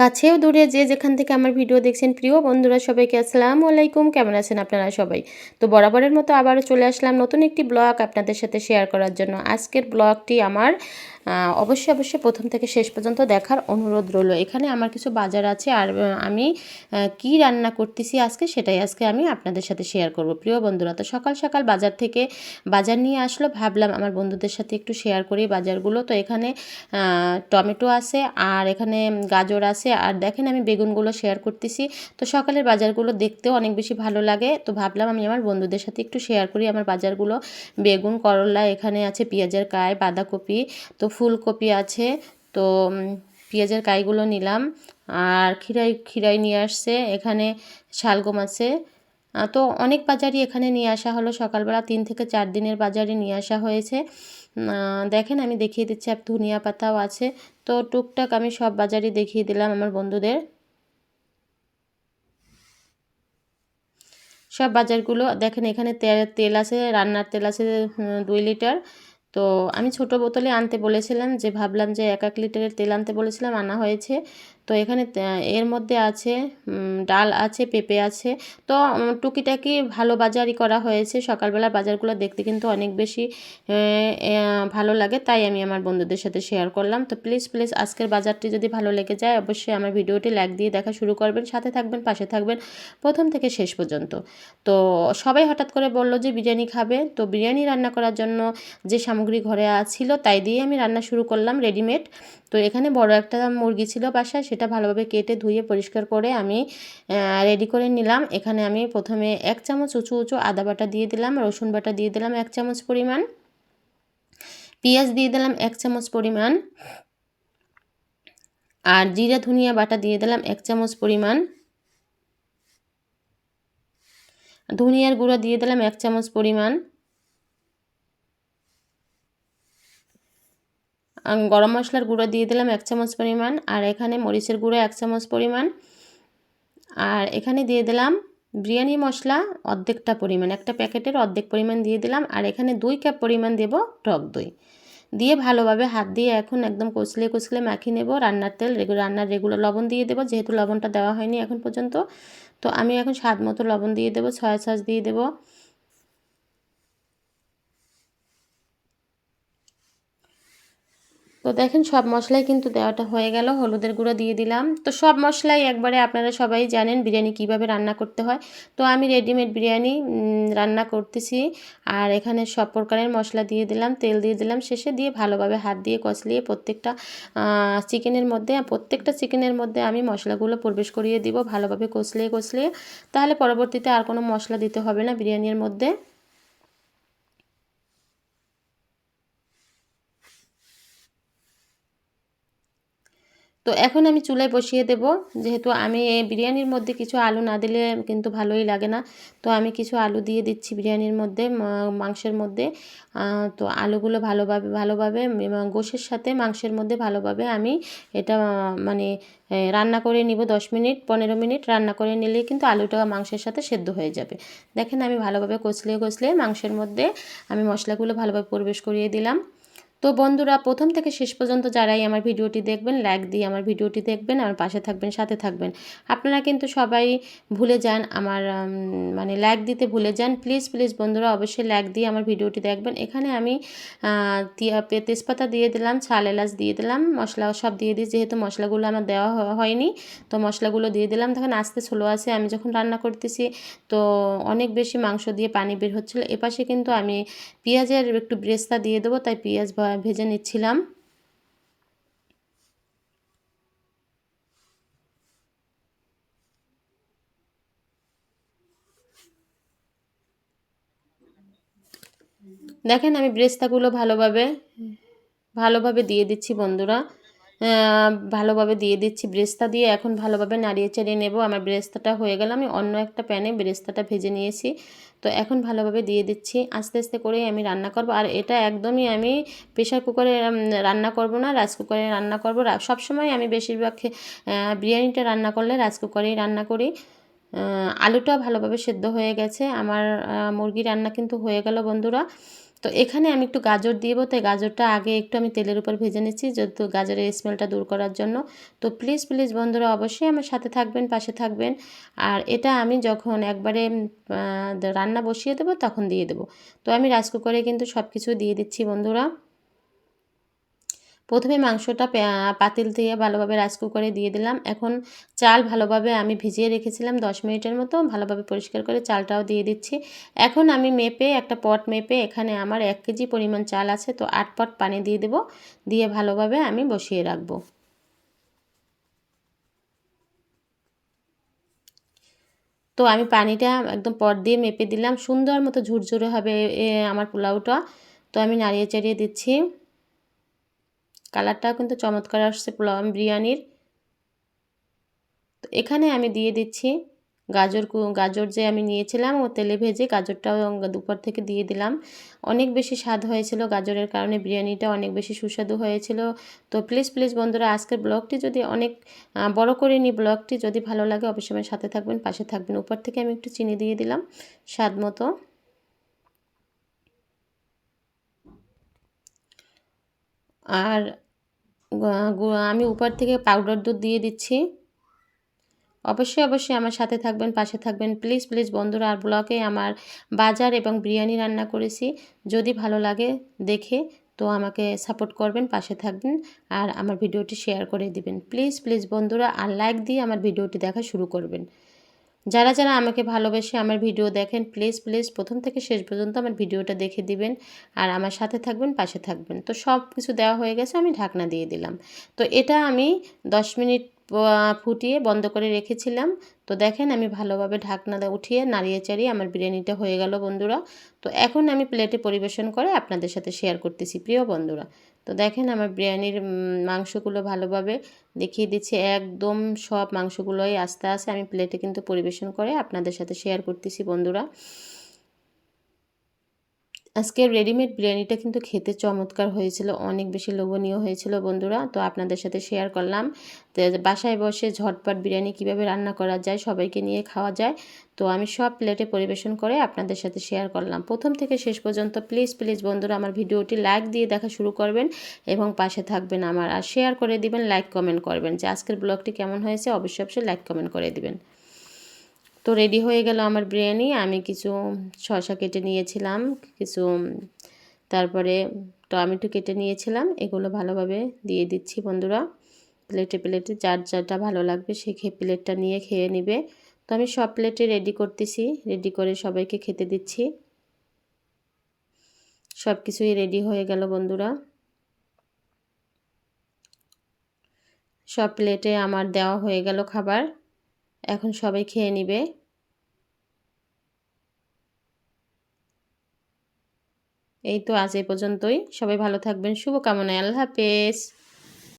কাছেও দূরে যে যেখান থেকে আমার ভিডিও দেখছেন, প্রিয় বন্ধুরা সবাইকে আসসালামু আলাইকুম। কেমন আছেন আপনারা সবাই? তো বরাবরের মতো আবারও চলে আসলাম নতুন একটি ব্লগ আপনাদের সাথে শেয়ার করার জন্য। আজকের ব্লগটি আমার অবশ্যই অবশ্যই প্রথম থেকে শেষ পর্যন্ত দেখার অনুরোধ রইল। এখানে আমার কিছু বাজার আছে আর আমি কি রান্না করতেছি আজকে সেটাই আজকে আমি আপনাদের সাথে শেয়ার করব। প্রিয় বন্ধুরা, তো সকাল সকাল বাজার থেকে বাজার নিয়ে আসলো। ভাবলাম আমার বন্ধুদের সাথে একটু শেয়ার করি বাজারগুলো। তো এখানে টমেটো আছে আর এখানে গাজর আছে। আর দেখেন আমি বেগুনগুলো শেয়ার করতেছি। তো সকালের বাজারগুলো দেখতেও অনেক বেশি ভালো লাগে। তো ভাবলাম আমি আমার বন্ধুদের সাথে একটু শেয়ার করি আমার বাজারগুলো। বেগুন, করলা, এখানে আছে পেঁয়াজের কায়, বাঁধাকপি। তো ফুলকপি আছে, তো পেঁয়াজের কাইগুলো নিলাম। আর খিরাই খিরাই নিয়ে আসছে, এখানে শালগম আছে। তো অনেক বাজারই এখানে নিয়ে আসা হলো। সকালবেলা তিন থেকে চার দিনের বাজারে নিয়ে আসা হয়েছে। দেখেন আমি দেখিয়ে দিচ্ছি, আর ধনিয়া পাতাও আছে। তো টুকটাক আমি সব বাজারই দেখিয়ে দিলাম আমার বন্ধুদের। সব বাজারগুলো, দেখেন এখানে তেল আছে, রান্নার তেল আছে দুই লিটার। তো আমি ছোট বোতলে আনতে বলেছিলাম যে, ভাবলাম যে এক এক লিটারের তেল আনতে বলেছিলাম, আনা হয়েছে। তো এখানে এর মধ্যে আছে ডাল আছে, পেঁপে আছে। তো টুকিটাকি ভালো বাজারই করা হয়েছে। সকালবেলা বাজারগুলো দেখতে কিন্তু অনেক বেশি ভালো লাগে। তাই আমি আমার বন্ধুদের সাথে শেয়ার করলাম। তো প্লিজ প্লিজ আজকের বাজারটি যদি ভালো লেগে যায়, অবশ্যই আমার ভিডিওটি লাইক দিয়ে দেখা শুরু করবেন। সাথে থাকবেন, পাশে থাকবেন। প্রথম থেকে শেষ পর্যন্ত। তো সবাই হঠাৎ করে বলল যে বিরিয়ানি খাবে। তো বিরিয়ানি রান্না করার জন্য যে সামগ্রী ঘরে ছিল, তাই দিয়ে আমি রান্না শুরু করলাম রেডিমেড তো এখানে বড় একটা মুরগি ছিল বাসায়, সেটা ভালোভাবে কেটে ধুয়ে পরিষ্কার করে আমি রেডি করে নিলাম। এখানে আমি প্রথমে এক চামচ উঁচু উঁচু আদা বাটা দিয়ে দিলাম, রসুন বাটা দিয়ে দিলাম এক চামচ পরিমাণ। পেঁয়াজ দিয়ে দিলাম এক চামচ পরিমাণ। আর জিরা ধনিয়া বাটা দিয়ে দিলাম এক চামচ পরিমাণ। ধনিয়ার গুঁড়া দিয়ে দিলাম এক চামচ পরিমাণ। গরম মশলার গুঁড়ো দিয়ে দিলাম এক চামচ পরিমাণ, আর এখানে মরিচের গুঁড়ো এক চামচ পরিমাণ। আর এখানে দিয়ে দিলাম বিরিয়ানি মশলা অর্ধেকটা পরিমাণ, একটা প্যাকেটের অর্ধেক পরিমাণ দিয়ে দিলাম, আর এখানে দুই কাপ পরিমাণ দেব টক দই। দিয়ে ভালোভাবে হাত দিয়ে এখন একদম কচলে কচলে মাখিয়ে নেব, রান্নার তেল রান্নার রেগুলার লবণ দিয়ে দেবো, যেহেতু লবণটা দেওয়া হয়নি এখন পর্যন্ত। তো আমি এখন স্বাদ মতো লবণ দিয়ে দেবো ছয় সস দিয়ে দেবো। তো দেখেন সব মশলাই কিন্তু দেওয়াটা হয়ে গেল, হলুদের গুঁড়ো দিয়ে দিলাম। তো সব মশলাই একবারে আপনারা সবাই জানেন বিরিয়ানি কীভাবে রান্না করতে হয়। তো আমি রেডিমেড বিরিয়ানি রান্না করতেছি। আর এখানে সব প্রকারের মশলা দিয়ে দিলাম, তেল দিয়ে দিলাম শেষে, দিয়ে ভালোভাবে হাত দিয়ে কচলিয়ে প্রত্যেকটা চিকেনের মধ্যে, প্রত্যেকটা চিকেনের মধ্যে আমি মশলাগুলো প্রবেশ করিয়ে দিব ভালোভাবে কচলিয়ে কচলিয়ে। তাহলে পরবর্তীতে আর কোনো মশলা দিতে হবে না বিরিয়ানির মধ্যে। তো এখন আমি চুলায় বসিয়ে দেব। যেহেতু আমি বিরিয়ানির মধ্যে কিছু আলু না দিলে কিন্তু ভালোই লাগে না। তো আমি কিছু আলু দিয়ে দিচ্ছি বিরিয়ানির মধ্যে মাংসের মধ্যে। তো আলুগুলো ভালোভাবে ভালোভাবে গোশের সাথে মাংসের মধ্যে ভালোভাবে আমি এটা মানে রান্না করে নিব দশ মিনিট, পনেরো মিনিট রান্না করে নিলেই কিন্তু আলুটা মাংসের সাথে সেদ্ধ হয়ে যাবে। দেখেন আমি ভালোভাবে কচলিয়ে কচলিয়ে মাংসের মধ্যে আমি মশলাগুলো ভালোভাবে প্রবেশ করিয়ে দিলাম। তো বন্ধুরা, প্রথম থেকে শেষ পর্যন্ত যারাই আমার ভিডিওটি দেখবেন লাইক দিয়ে আমার ভিডিওটি দেখবেন আমার পাশে থাকবেন, সাথে থাকবেন। আপনারা কিন্তু সবাই ভুলে যান আমার মানে লাইক দিতে ভুলে যান। প্লিজ প্লিজ বন্ধুরা, অবশ্যই লাইক দিয়ে আমার ভিডিওটি দেখবেন। এখানে আমি তেজপাতা দিয়ে দিলাম, ছাল, এলাচ দিয়ে দিলাম, মশলা সব দিয়ে দিই। যেহেতু মশলাগুলো আমার দেওয়া হয়নি, তো মশলাগুলো দিয়ে দিলাম। তখন আস্তে স্লো আছে। আমি যখন রান্না করতেছি, তো অনেক বেশি মাংস দিয়ে পানি বের হচ্ছিল। এপাশে কিন্তু আমি পেঁয়াজের একটু ব্রেস্তা দিয়ে দেবো। তাই পেঁয়াজ ভেজে নিচ্ছিলাম। দেখেন আমি ব্রেস্তাগুলো ভালোভাবে ভালোভাবে দিয়ে দিচ্ছি বন্ধুরা। ভালোভাবে দিয়ে দিচ্ছি ব্রেস্তা দিয়ে। এখন ভালোভাবে নাড়িয়ে চাড়িয়ে নেব। আমার ব্রেস্তাটা হয়ে গেল। আমি অন্য একটা প্যানে ব্রেস্তাটা ভেজে নিয়েছি। তো এখন ভালোভাবে দিয়ে দিচ্ছি। আস্তে আস্তে করেই আমি রান্না করব। আর এটা একদমই আমি প্রেশার কুকারে রান্না করব না, রাইস কুকারে রান্না করব। সবসময় আমি বেশিরভাগ বিরিয়ানিটা রান্না করলে রাইস কুকারেই রান্না করি। আলুটা ভালোভাবে সেদ্ধ হয়ে গেছে। আমার মুরগি রান্না কিন্তু হয়ে গেল বন্ধুরা। তো এখানে আমি একটু গাজর দিব। তাই গাজরটা আগে একটু আমি তেলের উপর ভেজে নিচ্ছি, যেহেতু গাজরের স্মেলটা দূর করার জন্য। তো প্লিজ প্লিজ বন্ধুরা অবশ্যই আমার সাথে থাকবেন, পাশে থাকবেন। আর এটা আমি যখন একবারে রান্না বসিয়ে দেবো, তখন দিয়ে দেবো। তো আমি রাইস কুকারে কিন্তু সব কিছু দিয়ে দিচ্ছি বন্ধুরা। প্রথমে মাংসটা পাতিল দিয়ে ভালোভাবে রাইস কুকারে দিয়ে দিলাম। এখন চাল ভালোভাবে আমি ভিজিয়ে রেখেছিলাম দশ মিনিটের মতো। ভালোভাবে পরিষ্কার করে চালটাও দিয়ে দিচ্ছি। এখন আমি মেপে, একটা পট মেপে এখানে আমার এক কেজি পরিমাণ চাল আছে, তো আট পট পানি দিয়ে দেব। দিয়ে ভালোভাবে আমি বসিয়ে রাখব। তো আমি পানিটা একদম পট দিয়ে মেপে দিলাম। সুন্দর মতো ঝুরঝুরে হবে আমার পোলাওটা। তো আমি নাড়িয়ে চাড়িয়ে দিচ্ছি। কালারটাও কিন্তু চমৎকার আসছে পোলাও বিরিয়ানির। তো এখানে আমি দিয়ে দিচ্ছি গাজর গাজর যে আমি নিয়েছিলাম, ও তেলে ভেজে গাজরটাও দুপুর থেকে দিয়ে দিলাম। অনেক বেশি স্বাদ হয়েছিল গাজরের কারণে, বিরিয়ানিটা অনেক বেশি সুস্বাদু হয়েছিল। তো প্লিজ প্লিজ বন্ধুরা, আজকের ব্লগটি যদি অনেক বড় করে নিই, ব্লগটি যদি ভালো লাগে অবশ্যই আমার সাথে থাকবেন, পাশে থাকবেন। উপর থেকে আমি একটু চিনি দিয়ে দিলাম, স্বাদ মতো। আর আমি উপর থেকে পাউডার দুধ দিয়ে দিচ্ছি। অবশ্যই অবশ্যই আমার সাথে থাকবেন, পাশে থাকবেন। প্লিজ প্লিজ বন্ধুরা, আর ব্লগে আমার বাজার এবং বিরিয়ানি রান্না করেছি। যদি ভালো লাগে দেখে, তো আমাকে সাপোর্ট করবেন, পাশে থাকবেন। আর আমার ভিডিওটি শেয়ার করে দিবেন। প্লিজ প্লিজ বন্ধুরা, আর লাইক দিয়ে আমার ভিডিওটি দেখা শুরু করবেন। যারা যারা আমাকে ভালোবেসে আমার ভিডিও দেখেন প্লিজ প্লিজ প্রথম থেকে শেষ পর্যন্ত আমার ভিডিওটা দেখে দিবেন। আর আমার সাথে থাকবেন, পাশে থাকবেন। তো সব কিছু দেওয়া হয়ে গেছে, আমি ঢাকনা দিয়ে দিলাম। তো এটা আমি দশ মিনিট ফুটিয়ে বন্ধ করে রেখেছিলাম। তো দেখেন আমি ভালোভাবে ঢাকনা উঠিয়ে নাড়িয়ে চাড়িয়ে আমার বিরিয়ানিটা হয়ে গেল বন্ধুরা। তো এখন আমি প্লেটে পরিবেশন করে আপনাদের সাথে শেয়ার করতেছি, প্রিয় বন্ধুরা। তো দেখেন আমার বিরিয়ানির মাংসগুলো ভালোভাবে দেখিয়ে দিচ্ছি। একদম সব মাংসগুলোই আস্তে আস্তে আমি প্লেটে কিন্তু পরিবেশন করে আপনাদের সাথে শেয়ার করতেছি বন্ধুরা। আজকে রেডিমেড বিরিয়ানিটা কিন্তু খেতে চমৎকার হয়েছিল, অনেক বেশি লোভনীয় হয়েছিল বন্ধুরা। তো আপনাদের সাথে শেয়ার করলাম। তো বাসায় বসে ঝটপট বিরিয়ানি কীভাবে রান্না করা যায় সবাইকে নিয়ে খাওয়া যায়। তো আমি সব প্লেটে পরিবেশন করে আপনাদের সাথে শেয়ার করলাম। প্রথম থেকে শেষ পর্যন্ত প্লিজ প্লিজ বন্ধুরা আমার ভিডিওটি লাইক দিয়ে দেখা শুরু করবেন এবং পাশে থাকবেন আমার। আর শেয়ার করে দিবেন লাইক কমেন্ট করবেন যে আজকের ব্লগটি কেমন হয়েছে, অবশ্যই অবশ্যই লাইক কমেন্ট করে দিবেন। তো রেডি হয়ে গেল আমার বিরিয়ানি। আমি কিছু শসা কেটে নিয়েছিলাম, কিছু তারপরে টমেটো কেটে নিয়েছিলাম। এগুলো ভালোভাবে দিয়ে দিচ্ছি বন্ধুরা। প্লেটে প্লেটে যার যারটা ভালো লাগবে সে খেয়ে প্লেটটা নিয়ে খেয়ে নিবে। তো আমি সব প্লেটে রেডি করতেছি রেডি করে সবাইকে খেতে দিচ্ছি। সব কিছুই রেডি হয়ে গেল বন্ধুরা। সব প্লেটে আমার দেওয়া হয়ে গেল খাবার। এখন সবাই খেয়ে নিবে। এই তো আজ এই পর্যন্তই। সবাই ভালো থাকবেন শুভকামনায়। আল্লাহ হাফেজ।